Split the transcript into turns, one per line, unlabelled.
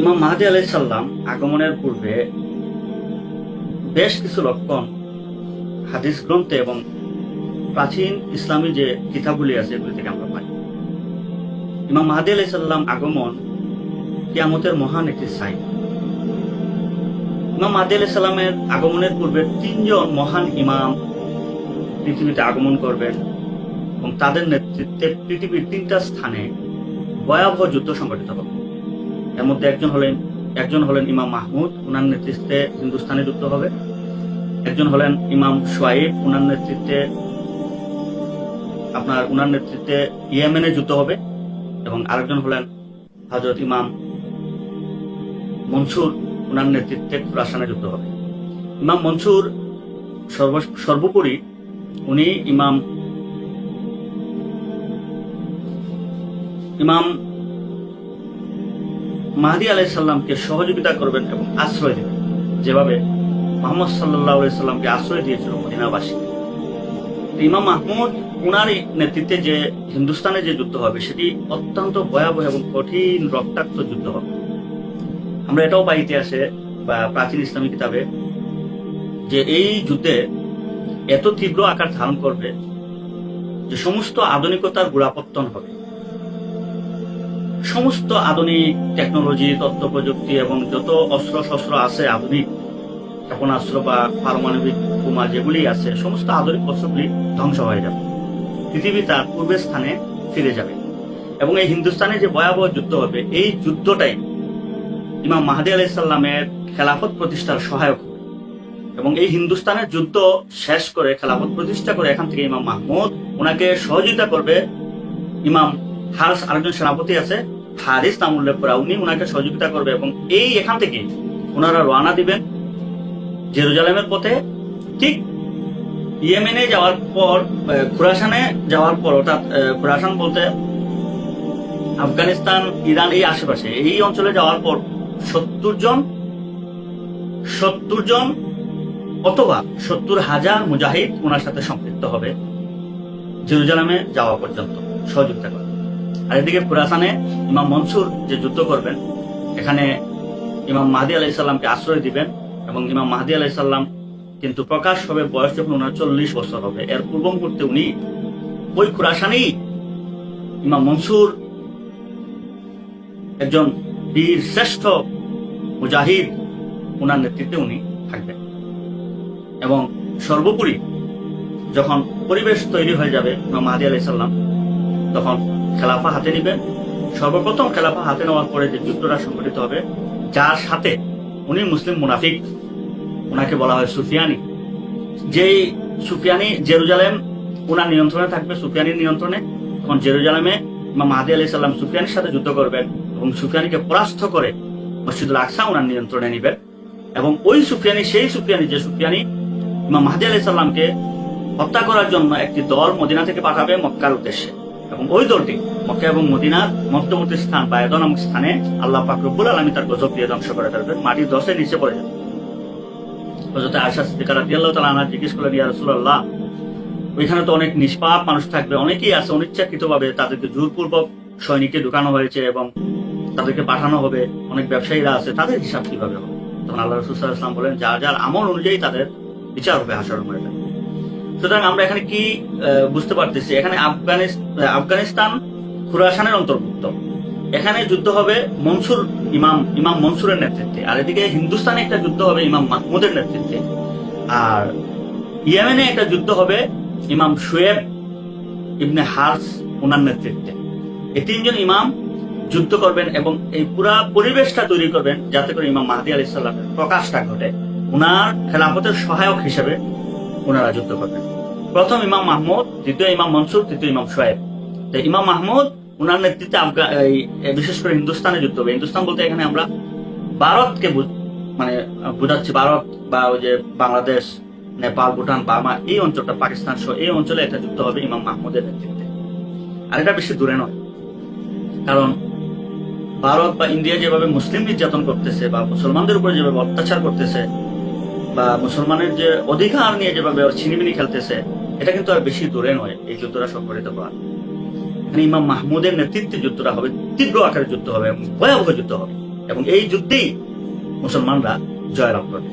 ইমাম মাহাদি আলাই সাল্লাম আগমনের পূর্বে বেশ কিছু লক্ষণ, হাদিস গ্রন্থে এবং প্রাচীন ইসলামী যে কিতাবগুলি আছে এগুলি থেকে আমরা পাই। ইমাম মাহাদি আলাই সাল্লাম আগমন কিয়ামতের মহান একটি সাইন ইমাম মাহাদি আলাই সাল্লামের আগমনের পূর্বে তিনজন মহান ইমাম পৃথিবীতে আগমন করবেন এবং তাদের নেতৃত্বে পৃথিবীর তিনটা স্থানে ভয়াবহ যুদ্ধ সংঘটিত হবে। এর মধ্যে একজন হলেন একজন হলেন ইমাম মাহমুদ, উনার নেতৃত্বে হিন্দুস্তানে যুদ্ধ হবে। একজন হলেন ইমাম সোয়াইব, উনার নেতৃত্বে আপনার, উনার নেতৃত্বে ইয়েমেনে যুদ্ধ হবে এবং আরেকজন হলেন হজরত ইমাম মনসুর, উনার নেতৃত্বে খুরাসানে যুদ্ধ হবে। ইমাম মনসুর সর্ব, সর্বোপরি উনি ইমাম ইমাম মাহাদি আলাই সাল্লামকে সহযোগিতা করবেন এবং আশ্রয় দেবেন। যেভাবে মোহাম্মদ সাল্লাহ সাল্লামকে আশ্রয় দিয়েছিল মদিনাবাসী। ইমাম মাহমুদ উনার নেতৃত্বে যে হিন্দুস্তানে যে যুদ্ধ হবে, সেটি অত্যন্ত ভয়াবহ এবং কঠিন রক্তাক্ত যুদ্ধ হবে। আমরা এটাও পাই ইতিহাসে বা প্রাচীন ইসলামী কিতাবে যে এই যুদ্ধে এত তীব্র আকার ধারণ করবে যে সমস্ত আধুনিকতার গোড়াপত্তন হবে। সমস্ত আধুনিক টেকনোলজি তথ্য প্রযুক্তি এবং যত অস্ত্র শস্ত্র আছে, আধুনিক ক্ষেপণাস্ত্র বা পারমাণবিক বোমা যেগুলি আছে, সমস্ত আধুনিক অস্ত্রগুলি ধ্বংস হয়ে যাবে। পৃথিবী তার পূর্বের স্থানে ফিরে যাবে। এবং এই হিন্দুস্তানে যে ভয়াবহ যুদ্ধ হবে, এই যুদ্ধটাই ইমাম মাহাদি আলাইসাল্লামের খেলাফত প্রতিষ্ঠার সহায়ক এবং এই হিন্দুস্তানের যুদ্ধ শেষ করে, খেলাফত প্রতিষ্ঠা করে এখান থেকে ইমাম মাহমুদ ওনাকে সহযোগিতা করবে ইমাম হারস আরেকজন সেনাপতি আছে, হারিস নাম উল্লেখ করা, উনি ওনাকে সহযোগিতা করবে এবং এই এখান থেকে ওনারা রওনা দিবেন জেরুজালেমের পথে। ঠিক ইয়েমেনে যাওয়ার পর খুরাসানে যাওয়ার পর, অর্থাৎ খুরাসান বলতে আফগানিস্তান, ইরান এই আশেপাশে, এই অঞ্চলে যাওয়ার পর সত্তর জন সত্তর জন অথবা সত্তর হাজার মুজাহিদ ওনার সাথে সম্পৃক্ত হবে জেরুজালামে যাওয়া পর্যন্ত সহযোগিতা করবে আর এদিকে খুরাসানে ইমাম মনসুর যে যুদ্ধ করবেন, এখানে ইমাম মাহাদি আলাইসাল্লামকে আশ্রয় দিবেন এবং ইমাম মাহাদি আলাইসাল্লাম কিন্তু প্রকাশ হবে বয়স যখন ওনার চল্লিশ বছর হবে। এর পূর্ব মুহূর্তে উনি ওই খুরাসানেই ইমাম মনসুর একজন বীর শ্রেষ্ঠ মুজাহিদ ওনার নেতৃত্বে উনি থাকবেন। এবং সর্বোপরি যখন পরিবেশ তৈরি হয়ে যাবে ইমাম মাহাদি আলাইসাল্লাম তখন খেলাফা হাতে নিবেন সর্বপ্রথম খেলাফা হাতে নেওয়ার পরে যে যুদ্ধটা সংঘটিত হবে, যার সাথে উনি মুসলিম মুনাফিক ওনাকে বলা হয় সুফিয়ানি। যেই সুফিয়ানি জেরুজালেম ওনার নিয়ন্ত্রণে থাকবে, সুফিয়ানির নিয়ন্ত্রণে। তখন জেরুজালেমে ইমাম মাহাদি আলি সাল্লাম সুফিয়ানির সাথে যুদ্ধ করবেন এবং সুফিয়ানিকে পরাস্ত করে মসজিদুল আকসা ওনার নিয়ন্ত্রণে নিবেন। এবং ওই সুফিয়ানি, সেই সুফিয়ানি, যে সুফিয়ানি ইমাম মাহাদি আলি সাল্লামকে হত্যা করার জন্য একটি দল মদিনা থেকে পাঠাবে মক্কার উদ্দেশ্যে। এবং ওই দলটি মক্কা এবং মদিনার মধ্যবর্তী স্থান বায়দন নামক স্থানে আল্লাহ পাকরবুল আলমী তার গজব দিয়ে ধ্বংস করে ফেলবেন মাটির দশে নিচে পড়ে যাবে। হজরত আনহা জিজ্ঞেস ওইখানে তো অনেক নিষ্পাপ মানুষ থাকবে, অনেকেই আছে অনিচ্ছাকৃতভাবে তাদেরকে জোরপূর্বক সৈনিকে ঢুকানো হয়েছে এবং তাদেরকে পাঠানো হবে, অনেক ব্যবসায়ীরা আছে, তাদের হিসাব কীভাবে হবে? তখন আল্লাহ রসুল বলেন, যার যার আমল অনুযায়ী তাদের বিচার হবে, হাসর ময়দানে সুতরাং আমরা এখানে কি বুঝতে পারতেছি? এখানে আফগানিস্তান আফগানিস্তান খুরাসানের অন্তর্ভুক্ত। এখানে যুদ্ধ হবে মনসুর ইমাম ইমাম মনসুরের নেতৃত্বে। আর এদিকে হিন্দুস্তানে একটা যুদ্ধ হবে ইমাম মাহমুদের নেতৃত্বে। আর ইয়েমেনে একটা যুদ্ধ হবে ইমাম শুয়েব ইবনে হার্স ওনার নেতৃত্বে। এই তিনজন ইমাম যুদ্ধ করবেন এবং এই পুরা পরিবেশটা তৈরি করবেন যাতে করে ইমাম মাহাদি আলি সাল্লামের প্রকাশটা ঘটে। ওনার খেলাফতের সহায়ক হিসেবে ওনারা যুদ্ধ করবেন। প্রথম ইমাম মাহমুদ, দ্বিতীয় ইমাম মনসুর, তৃতীয় ইমাম সোয়েব। তো ইমাম মাহমুদ ওনার নেতৃত্বে আফগা, এই বিশেষ করে হিন্দুস্তানে যুদ্ধ হবে। হিন্দুস্তান বলতে এখানে আমরা ভারতকে মানে বোঝাচ্ছি। ভারত বা ওই যে বাংলাদেশ, নেপাল, ভুটান, বার্মা, এই অঞ্চলটা, পাকিস্তান সহ এই অঞ্চলে একটা যুদ্ধ হবে ইমাম মাহমুদের নেতৃত্বে। আর এটা বেশি দূরে নয়। কারণ ভারত বা ইন্ডিয়া যেভাবে মুসলিম নির্যাতন করতেছে বা মুসলমানদের উপরে যেভাবে অত্যাচার করতেছে বা মুসলমানের যে অধিকার নিয়ে যেভাবে ছিনিমিনি খেলতেছে, এটা কিন্তু আর বেশি দূরে নয়, এই যুদ্ধটা সংঘটিত করা। এখানে ইমাম মাহমুদের নেতৃত্বে যুদ্ধটা হবে, তীব্র আকারে যুদ্ধ হবে এবং ভয়াবহ যুদ্ধ হবে। এবং এই যুদ্ধেই মুসলমানরা জয়লাভ করে